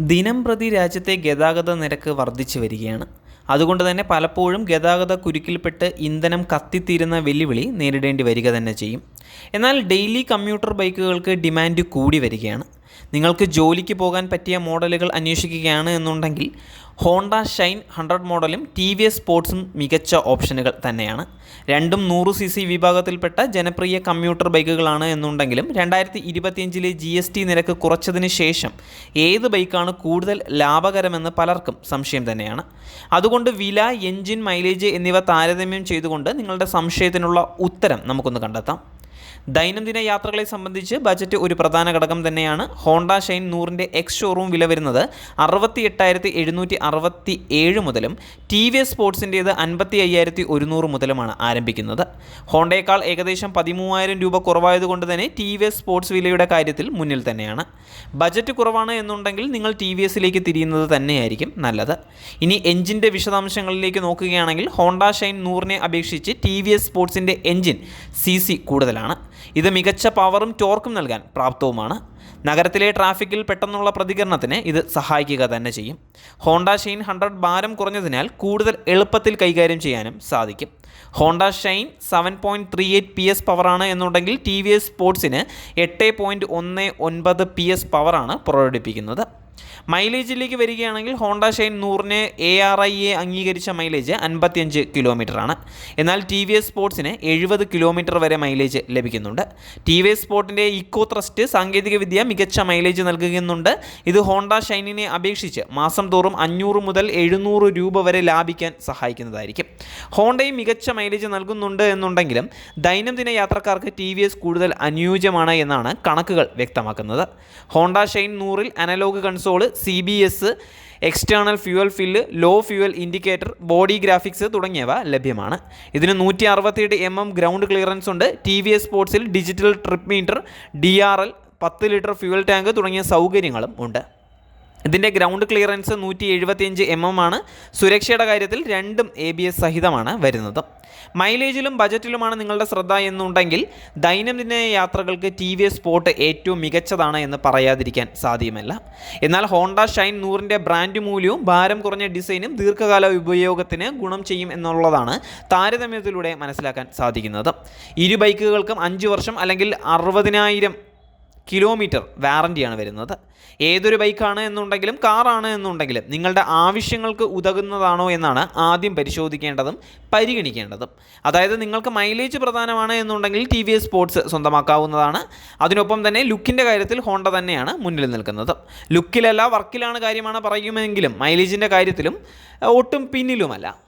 ദിനം പ്രതി രാജ്യത്തെ ഗതാഗത നിരക്ക് വർദ്ധിച്ചു വരികയാണ്. അതുകൊണ്ട് തന്നെ പലപ്പോഴും ഗതാഗത കുരുക്കിൽപ്പെട്ട് ഇന്ധനം കത്തിത്തീരുന്ന വെല്ലുവിളി നേരിടേണ്ടി വരിക തന്നെ ചെയ്യും. എന്നാൽ ഡെയിലി കമ്മ്യൂട്ടർ ബൈക്കുകൾക്ക് ഡിമാൻഡ് കൂടി വരികയാണ്. നിങ്ങൾക്ക് ജോലിക്ക് പോകാൻ പറ്റിയ മോഡലുകൾ അന്വേഷിക്കുകയാണ് എന്നുണ്ടെങ്കിൽ ഹോണ്ട ഷൈൻ ഹൺഡ്രഡ് മോഡലും ടി വി എസ് സ്പോർട്സും മികച്ച ഓപ്ഷനുകൾ തന്നെയാണ്. രണ്ടും നൂറ് സി സി വിഭാഗത്തിൽപ്പെട്ട ജനപ്രിയ കമ്മ്യൂട്ടർ ബൈക്കുകളാണ് എന്നുണ്ടെങ്കിലും രണ്ടായിരത്തി ഇരുപത്തിയഞ്ചിലെ ജി എസ് ടി നിരക്ക് കുറച്ചതിന് ശേഷം ഏത് ബൈക്കാണ് കൂടുതൽ ലാഭകരമെന്ന് പലർക്കും സംശയം തന്നെയാണ്. അതുകൊണ്ട് വില എൻജിൻ മൈലേജ് എന്നിവ താരതമ്യം ചെയ്തുകൊണ്ട് നിങ്ങളുടെ സംശയത്തിനുള്ള ഉത്തരം നമുക്കൊന്ന് കണ്ടെത്താം. ദൈനംദിന യാത്രകളെ സംബന്ധിച്ച് ബജറ്റ് ഒരു പ്രധാന ഘടകം തന്നെയാണ്. ഹോണ്ട ഷൈൻ നൂറിന്റെ എക്സ് ഷോറൂം വില വരുന്നത് അറുപത്തി എട്ടായിരത്തി എഴുന്നൂറ്റി അറുപത്തി ഏഴ് മുതലും ടി വി എസ് സ്പോർട്സിന്റേത് അൻപത്തി അയ്യായിരത്തി ഒരുന്നൂറ് മുതലുമാണ് ആരംഭിക്കുന്നത്. ഹോണ്ടയേക്കാൾ ഏകദേശം പതിമൂവായിരം രൂപ കുറവായതുകൊണ്ട് തന്നെ ടി വി എസ് സ്പോർട്സ് വിലയുടെ കാര്യത്തിൽ മുന്നിൽ തന്നെയാണ്. ബജറ്റ് കുറവാണ് എന്നുണ്ടെങ്കിൽ നിങ്ങൾ ടി വി എസിലേക്ക് തിരിയുന്നത് തന്നെയായിരിക്കും നല്ലത്. ഇനി എഞ്ചിന്റെ വിശദാംശങ്ങളിലേക്ക് നോക്കുകയാണെങ്കിൽ ഹോണ്ട ഷൈൻ നൂറിനെ അപേക്ഷിച്ച് ടി വി എസ് സ്പോർട്സിന്റെ എഞ്ചിൻ സി സി കൂടുതലാണ്. ഇത് മികച്ച പവറും ടോർക്കും നൽകാൻ പ്രാപ്തവുമാണ്. നഗരത്തിലെ ട്രാഫിക്കിൽ പെട്ടെന്നുള്ള പ്രതികരണത്തിന് ഇത് സഹായിക്കുക തന്നെ ചെയ്യും. ഹോണ്ട ഷൈൻ ഹൺഡ്രഡ് ഭാരം കുറഞ്ഞതിനാൽ കൂടുതൽ എളുപ്പത്തിൽ കൈകാര്യം ചെയ്യാനും സാധിക്കും. Honda Shine seven point three eight P S പവറാണ് എന്നുണ്ടെങ്കിൽ ടി വി എസ് സ്പോർട്സിന് എട്ട് പോയിന്റ് ഒന്ന് ഒൻപത് പി എസ് പവറാണ് പ്രകടിപ്പിക്കുന്നത് മൈലേജിലേക്ക് വരികയാണെങ്കിൽ ഹോണ്ട ഷൈൻ നൂറിന് എ ആർ ഐ എ അംഗീകരിച്ച മൈലേജ് അൻപത്തിയഞ്ച് കിലോമീറ്ററാണ്. എന്നാൽ ടി വി എസ് സ്പോർട്സിന് എഴുപത് കിലോമീറ്റർ വരെ മൈലേജ് ലഭിക്കുന്നുണ്ട്. ടി വി എസ് സ്പോർട്ടിന്റെ ഇക്കോ ത്രസ്റ്റ് സാങ്കേതികവിദ്യ മികച്ച മൈലേജ് നൽകുന്നുണ്ട്. ഇത് ഹോണ്ട ഷൈനിനെ അപേക്ഷിച്ച് മാസം തോറും അഞ്ഞൂറ് മുതൽ എഴുന്നൂറ് രൂപ വരെ ലാഭിക്കാൻ സഹായിക്കുന്നതായിരിക്കും. ഹോണ്ടയും മികച്ച മൈലേജ് നൽകുന്നുണ്ട് എന്നുണ്ടെങ്കിലും ദൈനംദിന യാത്രക്കാർക്ക് ടി വി എസ് കൂടുതൽ അനുയോജ്യമാണ് എന്നാണ് കണക്കുകൾ വ്യക്തമാക്കുന്നത്. ഹോണ്ട ഷൈൻ നൂറിൽ analogue console C B S external fuel fill low fuel indicator body graphics തുടങ്ങിയവ ലഭ്യമാണ്. ഇതിന് നൂറ്റി അറുപത്തിയെട്ട് എം എം ഗ്രൗണ്ട് ക്ലിയറൻസ് ഉണ്ട് ടി വി എസ് സ്പോർട്സിൽ digital trip meter D R L പത്ത് ലിറ്റർ ഫ്യൂവൽ ടാങ്ക് തുടങ്ങിയ സൗകര്യങ്ങളും ഉണ്ട്. ഇതിന്റെ ഗ്രൗണ്ട് ക്ലിയറൻസ് നൂറ്റി എഴുപത്തിയഞ്ച് എം എം ആണ്. സുരക്ഷയുടെ കാര്യത്തിൽ രണ്ടും എ ബി എസ് സഹിതമാണ് വരുന്നത്. മൈലേജിലും ബജറ്റിലുമാണ് നിങ്ങളുടെ ശ്രദ്ധ എന്നുണ്ടെങ്കിൽ ദൈനംദിന യാത്രകൾക്ക് ടി വി എസ് സ്പോട്ട് ഏറ്റവും മികച്ചതാണ് എന്ന് പറയാതിരിക്കാൻ സാധ്യമല്ല. എന്നാൽ ഹോണ്ട ഷൈൻ നൂറിന്റെ ബ്രാൻഡ് മൂല്യവും ഭാരം കുറഞ്ഞ ഡിസൈനും ദീർഘകാല ഉപയോഗത്തിന് ഗുണം ചെയ്യും എന്നുള്ളതാണ് താരതമ്യത്തിലൂടെ മനസ്സിലാക്കാൻ സാധിക്കുന്നത്. ഇരു ബൈക്കുകൾക്കും അഞ്ച് വർഷം അല്ലെങ്കിൽ അറുപതിനായിരം കിലോമീറ്റർ വാറന്റിയാണ് വരുന്നത്. ഏതൊരു ബൈക്കാണ് എന്നുണ്ടെങ്കിലും കാറാണ് എന്നുണ്ടെങ്കിലും നിങ്ങളുടെ ആവശ്യങ്ങൾക്ക് ഉതകുന്നതാണോ എന്നാണ് ആദ്യം പരിശോധിക്കേണ്ടതും പരിഗണിക്കേണ്ടതും. അതായത് നിങ്ങൾക്ക് മൈലേജ് പ്രധാനമാണ് എന്നുണ്ടെങ്കിൽ ടി വി എസ് സ്പോർട്സ് സ്വന്തമാക്കാവുന്നതാണ്. അതിനൊപ്പം തന്നെ ലുക്കിന്റെ കാര്യത്തിൽ ഹോണ്ട തന്നെയാണ് മുന്നിൽ നിൽക്കുന്നത്. ലുക്കിലല്ല വർക്കിലാണ് കാര്യമാണ് പറയുമെങ്കിലും മൈലേജിന്റെ കാര്യത്തിലും ഒട്ടും പിന്നിലുമല്ല.